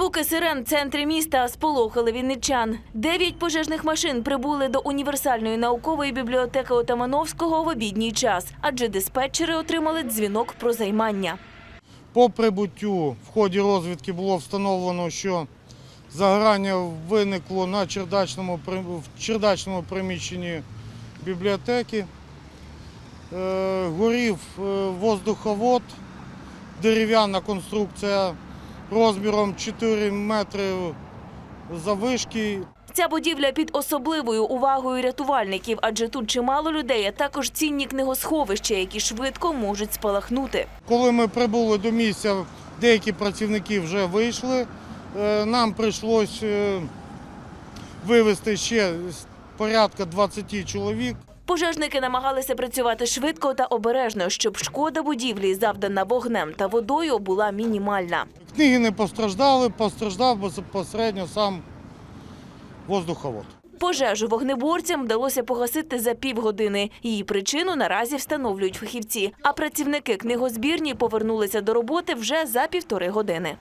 Звуки сирен в центрі міста сполохали вінничан. Дев'ять пожежних машин прибули до універсальної наукової бібліотеки Отамановського в обідній час, адже диспетчери отримали дзвінок про займання. По прибуттю в ході розвідки було встановлено, що загорання виникло на чердачному, в чердачному приміщенні бібліотеки. Е, Горів е, воздуховод, дерев'яна конструкція розміром 4 метри завишки. Ця будівля під особливою увагою рятувальників, адже тут чимало людей, а також цінні книгосховища, які швидко можуть спалахнути. Коли ми прибули до місця, деякі працівники вже вийшли. Е, Нам прийшлось е, вивезти ще порядка 20 чоловік. Пожежники намагалися працювати швидко та обережно, щоб шкода будівлі, завдана вогнем та водою, була мінімальна. Книги не постраждали, постраждав безпосередньо сам воздуховод. Пожежу вогнеборцям вдалося погасити за півгодини. Її причину наразі встановлюють фахівці. А працівники книгозбірні повернулися до роботи вже за півтори години.